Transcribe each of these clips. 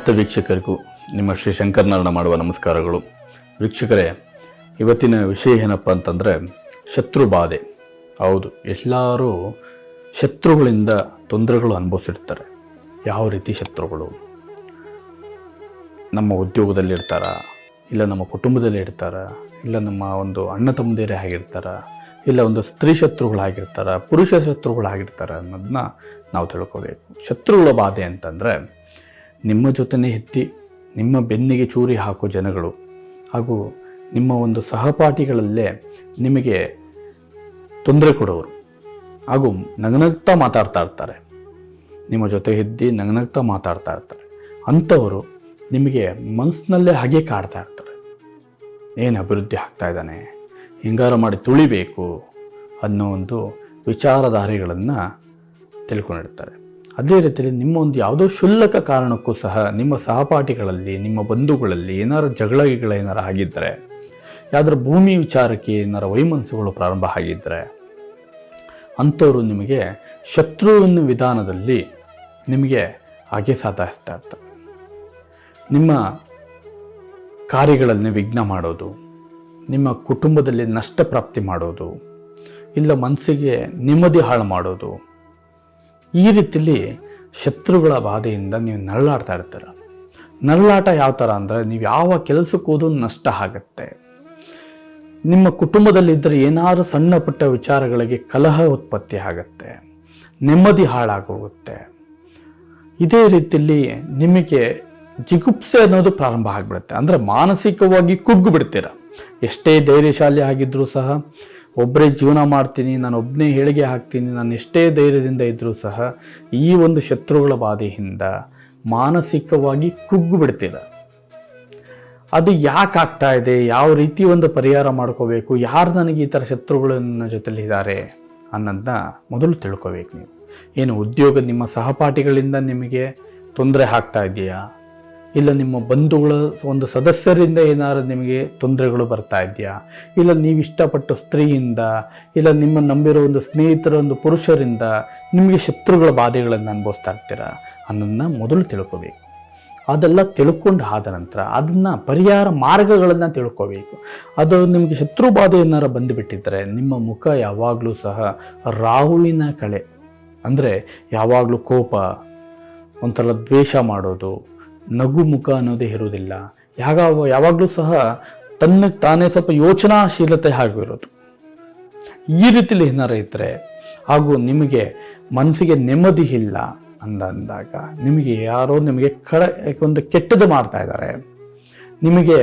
ಸಮಸ್ತ ವೀಕ್ಷಕರಿಗೂ ನಿಮ್ಮ ಶ್ರೀ ಶಂಕರನಾರಾಯಣ ಮಾಡುವ ನಮಸ್ಕಾರಗಳು. ವೀಕ್ಷಕರೇ, ಇವತ್ತಿನ ವಿಷಯ ಏನಪ್ಪ ಅಂತಂದರೆ ಶತ್ರು ಬಾಧೆ. ಹೌದು, ಎಲ್ಲರೂ ಶತ್ರುಗಳಿಂದ ತೊಂದರೆಗಳು ಅನುಭವಿಸಿರ್ತಾರೆ. ಯಾವ ರೀತಿ ಶತ್ರುಗಳು? ನಮ್ಮ ಉದ್ಯೋಗದಲ್ಲಿ ಇರ್ತಾರ, ಇಲ್ಲ ನಮ್ಮ ಕುಟುಂಬದಲ್ಲಿ ಇರ್ತಾರ, ಇಲ್ಲ ನಮ್ಮ ಒಂದು ಅಣ್ಣ ತಮ್ಮದೇರೇ ಆಗಿರ್ತಾರ, ಇಲ್ಲ ಒಂದು ಸ್ತ್ರೀ ಶತ್ರುಗಳಾಗಿರ್ತಾರ ಪುರುಷ ಶತ್ರುಗಳಾಗಿರ್ತಾರ ಅನ್ನೋದನ್ನ ನಾವು ತಿಳ್ಕೋಬೇಕು. ಶತ್ರುಗಳ ಬಾಧೆ ಅಂತಂದರೆ ನಿಮ್ಮ ಜೊತೆನೇ ಎತ್ತಿ ನಿಮ್ಮ ಬೆನ್ನಿಗೆ ಚೂರಿ ಹಾಕೋ ಜನಗಳು ಹಾಗೂ ನಿಮ್ಮ ಒಂದು ಸಹಪಾಠಿಗಳಲ್ಲೇ ನಿಮಗೆ ತೊಂದರೆ ಕೊಡೋರು ಹಾಗೂ ನಗನಗ್ತಾ ಮಾತಾಡ್ತಾ ಇರ್ತಾರೆ. ನಿಮ್ಮ ಜೊತೆ ಎದ್ದು ನಗನಗ್ತಾ ಮಾತಾಡ್ತಾ ಇರ್ತಾರೆ. ಅಂಥವರು ನಿಮಗೆ ಮನಸ್ಸಿನಲ್ಲೇ ಹಾಗೆ ಕಾಡ್ತಾ ಇರ್ತಾರೆ. ಏನು ಅಭಿವೃದ್ಧಿ ಆಗ್ತಾ ಇದ್ದಾನೆ? ಹಿಂಗಾರ ಮಾಡಿ ತುಳಿಬೇಕು ಅನ್ನೋ ಒಂದು ವಿಚಾರಧಾರೆಗಳನ್ನು ತಿಳ್ಕೊಂಡಿರ್ತಾರೆ. ಅದೇ ರೀತಿಯಲ್ಲಿ ನಿಮ್ಮ ಒಂದು ಯಾವುದೋ ಕ್ಷುಲ್ಲಕ ಕಾರಣಕ್ಕೂ ಸಹ ನಿಮ್ಮ ಸಹಪಾಠಿಗಳಲ್ಲಿ, ನಿಮ್ಮ ಬಂಧುಗಳಲ್ಲಿ ಏನಾರು ಜಗಳಗಳು ಏನಾರು ಆಗಿದ್ದರೆ ಯಾವ್ದಾರ ಭೂಮಿ ವಿಚಾರಕ್ಕೆ ಏನಾರು ವೈಮನಸ್ಸುಗಳು ಪ್ರಾರಂಭ ಆಗಿದ್ದರೆ ಅಂಥವರು ನಿಮಗೆ ಶತ್ರುವಿನ ವಿಧಾನದಲ್ಲಿ ನಿಮಗೆ ಹಾಗೆ ಸಾಧಿಸ್ತಾ ಇರ್ತಾರೆ ನಿಮ್ಮ ಕಾರ್ಯಗಳಲ್ಲಿ ವಿಘ್ನ ಮಾಡೋದು, ನಿಮ್ಮ ಕುಟುಂಬದಲ್ಲಿ ನಷ್ಟ ಪ್ರಾಪ್ತಿ ಮಾಡೋದು, ಇಲ್ಲ ಮನಸ್ಸಿಗೆ ನೆಮ್ಮದಿ ಹಾಳು ಮಾಡೋದು ಈ ರೀತಿಯಲ್ಲಿ ಶತ್ರುಗಳ ಬಾಧೆಯಿಂದ ನೀವು ನರಳಾಡ್ತಾ ಇರ್ತೀರ. ನರಳಾಟ ಯಾವ ಥರ ಅಂದರೆ ನೀವು ಯಾವ ಕೆಲಸಕ್ಕೂ ನಷ್ಟ ಆಗುತ್ತೆ. ನಿಮ್ಮ ಕುಟುಂಬದಲ್ಲಿದ್ದರೆ ಏನಾದರೂ ಸಣ್ಣ ಪುಟ್ಟ ವಿಚಾರಗಳಿಗೆ ಕಲಹ ಉತ್ಪತ್ತಿ ಆಗುತ್ತೆ. ನೆಮ್ಮದಿ ಹಾಳಾಗೋಗುತ್ತೆ. ಇದೇ ರೀತಿಯಲ್ಲಿ ನಿಮಗೆ ಜಿಗುಪ್ಸೆ ಅನ್ನೋದು ಪ್ರಾರಂಭ ಆಗಿಬಿಡುತ್ತೆ. ಅಂದರೆ ಮಾನಸಿಕವಾಗಿ ಕುಗ್ಗು ಬಿಡ್ತೀರ. ಎಷ್ಟೇ ಧೈರ್ಯಶಾಲಿ ಆಗಿದ್ರೂ ಸಹ ಒಬ್ಬರೇ ಜೀವನ ಮಾಡ್ತೀನಿ, ನಾನು ಒಬ್ಬನೇ ಹೇಳಿಗೆ ಹಾಕ್ತೀನಿ, ನಾನು ಎಷ್ಟೇ ಧೈರ್ಯದಿಂದ ಇದ್ದರೂ ಸಹ ಈ ಒಂದು ಶತ್ರುಗಳ ಬಾಧೆಯಿಂದ ಮಾನಸಿಕವಾಗಿ ಕುಗ್ಗು ಬಿಡ್ತಿದೆ ಅದು ಯಾಕೆ ಆಗ್ತಾ ಇದೆ? ಯಾವ ರೀತಿ ಒಂದು ಪರಿಹಾರ ಮಾಡ್ಕೋಬೇಕು? ಯಾರು ನನಗೆ ಈ ಥರ ಶತ್ರುಗಳು ನನ್ನ ಜೊತೆಲಿ ಇದ್ದಾರೆ ಅನ್ನೋದನ್ನ ಮೊದಲು ತಿಳ್ಕೋಬೇಕು ನೀವು. ಏನು ಉದ್ಯೋಗ ನಿಮ್ಮ ಸಹಪಾಠಿಗಳಿಂದ ನಿಮಗೆ ತೊಂದರೆ ಆಗ್ತಾ ಇದೆಯಾ? ಇಲ್ಲ ನಿಮ್ಮ ಬಂಧುಗಳ ಒಂದು ಸದಸ್ಯರಿಂದ ಏನಾದರೂ ನಿಮಗೆ ತೊಂದರೆಗಳು ಬರ್ತಾ ಇದೆಯಾ? ಇಲ್ಲ ನೀವು ಇಷ್ಟಪಟ್ಟ ಸ್ತ್ರೀಯಿಂದ, ಇಲ್ಲ ನಿಮ್ಮ ನಂಬಿರೋ ಒಂದು ಸ್ನೇಹಿತರ ಒಂದು ಪುರುಷರಿಂದ ನಿಮಗೆ ಶತ್ರುಗಳ ಬಾಧೆಗಳನ್ನು ಅನುಭವಿಸ್ತಾ ಇರ್ತೀರಾ? ಅನ್ನೋದನ್ನ ಮೊದಲು ತಿಳ್ಕೋಬೇಕು. ಅದೆಲ್ಲ ತಿಳ್ಕೊಂಡು ಆದ ನಂತರ ಅದನ್ನು ಪರಿಹಾರ ಮಾರ್ಗಗಳನ್ನು ತಿಳ್ಕೋಬೇಕು. ಅದು ನಿಮಗೆ ಶತ್ರು ಬಾಧೆ ಏನಾರು ಬಂದುಬಿಟ್ಟಿದ್ದರೆ ನಿಮ್ಮ ಮುಖ ಯಾವಾಗಲೂ ಸಹ ರಾಹುವಿನ ಕಳೆ. ಅಂದರೆ ಯಾವಾಗಲೂ ಕೋಪ, ಒಂಥರ ದ್ವೇಷ ಮಾಡೋದು ನಗು ಮುಖ ಅನ್ನೋದೇ ಇರುವುದಿಲ್ಲ. ಯಾವಾಗ, ಯಾವಾಗಲೂ ಸಹ ತನ್ನ, ತಾನೇ ಸ್ವಲ್ಪ ಯೋಚನಾಶೀಲತೆ ಆಗಿರೋದು. ಈ ರೀತಿಲಿ ಏನಾರ ಇದ್ದರೆ ಹಾಗೂ ನಿಮಗೆ ಮನಸ್ಸಿಗೆ ನೆಮ್ಮದಿ ಇಲ್ಲ ಅಂದ ಅಂದಾಗ ನಿಮಗೆ ಯಾರೋ ನಿಮಗೆ ಕಳ ಒಂದು ಕೆಟ್ಟದ್ದು ಮಾಡ್ತಾ ಇದ್ದಾರೆ. ನಿಮಗೆ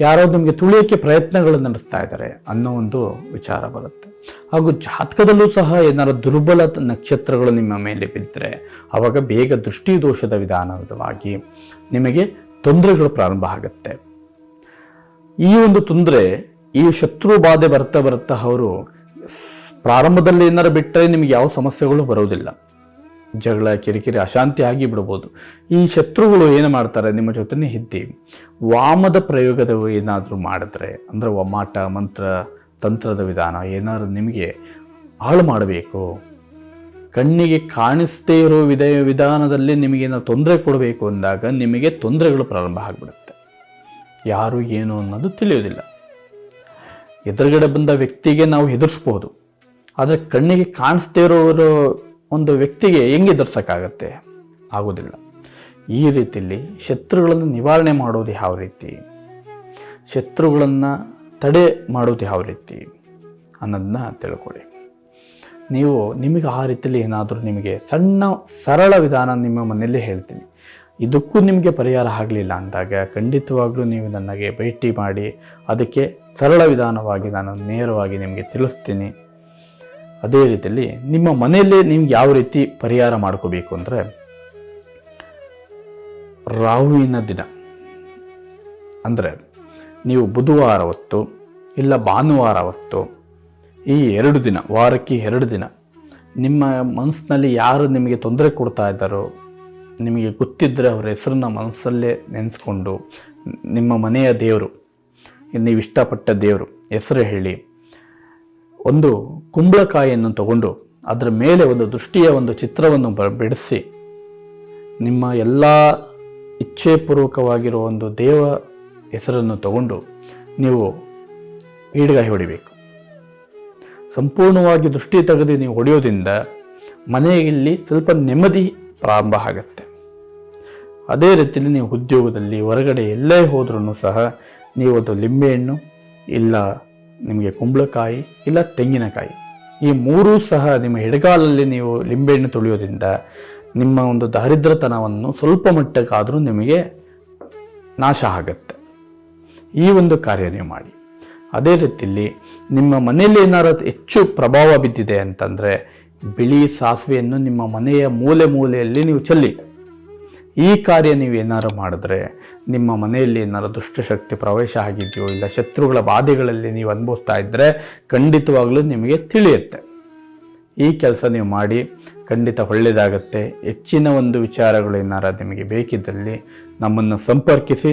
ಯಾರೋ ನಿಮಗೆ ತುಳಿಯೋಕ್ಕೆ ಪ್ರಯತ್ನಗಳು ನಡೆಸ್ತಾ ಇದ್ದಾರೆ ಅನ್ನೋ ಒಂದು ವಿಚಾರ ಬರುತ್ತೆ. ಹಾಗೂ ಜಾತಕದಲ್ಲೂ ಸಹ ಏನಾದ್ರು ದುರ್ಬಲ ನಕ್ಷತ್ರಗಳು ನಿಮ್ಮ ಮೇಲೆ ಬಿದ್ದರೆ ಆವಾಗ ಬೇಗ ದೃಷ್ಟಿ ದೋಷದ ವಿಧಾನವಾಗಿ ನಿಮಗೆ ತೊಂದರೆಗಳು ಪ್ರಾರಂಭ ಆಗುತ್ತೆ. ಈ ಒಂದು ತೊಂದರೆ, ಈ ಶತ್ರು ಬಾಧೆ ಬರ್ತಾ ಬರ್ತಾ ಅವರು ಪ್ರಾರಂಭದಲ್ಲಿ ಏನಾರು ಬಿಟ್ಟರೆ ನಿಮಗೆ ಯಾವ ಸಮಸ್ಯೆಗಳು ಬರೋದಿಲ್ಲ. ಜಗಳ, ಕಿರಿಕಿರಿ, ಅಶಾಂತಿ ಆಗಿ ಬಿಡ್ಬೋದು. ಈ ಶತ್ರುಗಳು ಏನು ಮಾಡ್ತಾರೆ ನಿಮ್ಮ ಜೊತೆನೇ ಇದ್ದಿ ವಾಮದ ಪ್ರಯೋಗದ ಏನಾದರೂ ಮಾಡಿದ್ರೆ, ಅಂದರೆ ಒಮ್ಮಾಟ ಮಂತ್ರ ತಂತ್ರದ ವಿಧಾನ, ಏನಾದರೂ ನಿಮಗೆ ಹಾಳು ಮಾಡಬೇಕು, ಕಣ್ಣಿಗೆ ಕಾಣಿಸ್ದೇ ಇರೋ ವಿಧ, ವಿಧಾನದಲ್ಲಿ ನಿಮಗೆ ಏನಾದ್ರು ತೊಂದರೆ ಕೊಡಬೇಕು ಅಂದಾಗ ನಿಮಗೆ ತೊಂದರೆಗಳು ಪ್ರಾರಂಭ ಆಗಿಬಿಡುತ್ತೆ. ಯಾರು ಏನು ಅನ್ನೋದು ತಿಳಿಯೋದಿಲ್ಲ. ಎದುರುಗಡೆ ಬಂದ ವ್ಯಕ್ತಿಗೆ ನಾವು ಹೆದರ್ಸ್ಬೋದು. ಆದರೆ ಕಣ್ಣಿಗೆ ಕಾಣಿಸ್ದೇ ಇರೋರು ಒಂದು ವ್ಯಕ್ತಿಗೆ ಹೆಂಗೆ ಎದುರ್ಸೋಕ್ಕಾಗತ್ತೆ ಆಗೋದಿಲ್ಲ. ಈ ರೀತಿಯಲ್ಲಿ ಶತ್ರುಗಳನ್ನು ನಿವಾರಣೆ ಮಾಡೋದು ಯಾವ ರೀತಿ? ಶತ್ರುಗಳನ್ನು ತಡೆ ಮಾಡೋದು ಯಾವ ರೀತಿ ಅನ್ನೋದನ್ನ ತಿಳ್ಕೊಳ್ಳಿ. ನೀವು ನಿಮಗೆ ಆ ರೀತಿಯಲ್ಲಿ ಏನಾದರೂ ನಿಮಗೆ ಸಣ್ಣ ಸರಳ ವಿಧಾನ ನಿಮ್ಮ ಮನೆಯಲ್ಲೇ ಹೇಳ್ತೀನಿ. ಇದಕ್ಕೂ ನಿಮಗೆ ಪರಿಹಾರ ಆಗಲಿಲ್ಲ ಅಂದಾಗ ಖಂಡಿತವಾಗ್ಲೂ ನೀವು ನನಗೆ ಭೇಟಿ ಮಾಡಿ ಅದಕ್ಕೆ ಸರಳ ವಿಧಾನವಾಗಿ ನಾನು ನೇರವಾಗಿ ನಿಮಗೆ ತಿಳಿಸ್ತೀನಿ. ಅದೇ ರೀತಿಯಲ್ಲಿ ನಿಮ್ಮ ಮನೆಯಲ್ಲೇ ನಿಮ್ಗೆ ಯಾವ ರೀತಿ ಪರಿಹಾರ ಮಾಡ್ಕೋಬೇಕು ಅಂದರೆ ರಾಹುವಿನ ದಿನ. ಅಂದರೆ ನೀವು ಬುಧವಾರ ಹೊತ್ತು ಇಲ್ಲ ಭಾನುವಾರ ಹೊತ್ತು ಈ ಎರಡು ದಿನ, ವಾರಕ್ಕೆ ಎರಡು ದಿನ ನಿಮ್ಮ ಮನಸ್ಸಿನಲ್ಲಿ ಯಾರು ನಿಮಗೆ ತೊಂದರೆ ಕೊಡ್ತಾ ಇದ್ದಾರೋ, ನಿಮಗೆ ಗೊತ್ತಿದ್ದರೆ ಅವರ ಹೆಸರನ್ನ ಮನಸ್ಸಲ್ಲೇ ನೆನೆಸ್ಕೊಂಡು ನಿಮ್ಮ ಮನೆಯ ದೇವರು, ನೀವು ಇಷ್ಟಪಟ್ಟ ದೇವರು ಹೆಸರು ಹೇಳಿ, ಒಂದು ಕುಂಬಳಕಾಯಿಯನ್ನು ತಗೊಂಡು ಅದರ ಮೇಲೆ ಒಂದು ದೃಷ್ಟಿಯ ಒಂದು ಚಿತ್ರವನ್ನು ಬ, ಬಿಡಿಸಿ ನಿಮ್ಮ ಎಲ್ಲ ಇಚ್ಛೆಪೂರ್ವಕವಾಗಿರುವ ಒಂದು ದೇವ ಹೆಸರನ್ನು ತಗೊಂಡು ನೀವು ಈಡ್ಗಾಯಿ ಹೊಡಿಬೇಕು. ಸಂಪೂರ್ಣವಾಗಿ ದೃಷ್ಟಿ ತೆಗೆದು ನೀವು ಹೊಡೆಯೋದ್ರಿಂದ ಮನೆಯಲ್ಲಿ ಸ್ವಲ್ಪ ನೆಮ್ಮದಿ ಪ್ರಾರಂಭ ಆಗುತ್ತೆ. ಅದೇ ರೀತಿಯಲ್ಲಿ ನೀವು ಉದ್ಯೋಗದಲ್ಲಿ ಹೊರಗಡೆ ಎಲ್ಲೇ ಹೋದ್ರೂ ಸಹ ನೀವು ಅದು ಲಿಂಬೆಹಣ್ಣು ಇಲ್ಲ ನಿಮಗೆ ಕುಂಬಳಕಾಯಿ ಇಲ್ಲ ತೆಂಗಿನಕಾಯಿ ಈ ಮೂರೂ ಸಹ ನಿಮ್ಮ ಎಡಗಾಲಲ್ಲಿ ನೀವು ಲಿಂಬೆಹಣ್ಣು ತುಳಿಯೋದ್ರಿಂದ ನಿಮ್ಮ ಒಂದು ದಾರಿದ್ರ್ಯತನವನ್ನು ಸ್ವಲ್ಪ ಮಟ್ಟಕ್ಕಾದರೂ ನಿಮಗೆ ನಾಶ ಆಗುತ್ತೆ. ಈ ಒಂದು ಕಾರ್ಯ ನೀವು ಮಾಡಿ. ಅದೇ ರೀತಿಯಲ್ಲಿ ನಿಮ್ಮ ಮನೆಯಲ್ಲಿ ಏನಾರು ಹೆಚ್ಚು ಪ್ರಭಾವ ಬಿದ್ದಿದೆ ಅಂತಂದರೆ ಬಿಳಿ ಸಾಸಿವೆಯನ್ನು ನಿಮ್ಮ ಮನೆಯ ಮೂಲೆ ಮೂಲೆಯಲ್ಲಿ ನೀವು ಚೆಲ್ಲಿ. ಈ ಕಾರ್ಯ ನೀವು ಏನಾರು ಮಾಡಿದ್ರೆ ನಿಮ್ಮ ಮನೆಯಲ್ಲಿ ಏನಾರು ದುಷ್ಟಶಕ್ತಿ ಪ್ರವೇಶ ಆಗಿದೆಯೋ ಇಲ್ಲ ಶತ್ರುಗಳ ಬಾಧೆಗಳಲ್ಲಿ ನೀವು ಅನುಭವಿಸ್ತಾ ಇದ್ದರೆ ಖಂಡಿತವಾಗಲೂ ನಿಮಗೆ ತಿಳಿಯುತ್ತೆ. ಈ ಕೆಲಸ ನೀವು ಮಾಡಿ, ಖಂಡಿತ ಒಳ್ಳೆಯದಾಗತ್ತೆ ಹೆಚ್ಚಿನ ಒಂದು ವಿಚಾರಗಳು ಏನಾರ ನಿಮಗೆ ಬೇಕಿದ್ದಲ್ಲಿ ನಮ್ಮನ್ನು ಸಂಪರ್ಕಿಸಿ.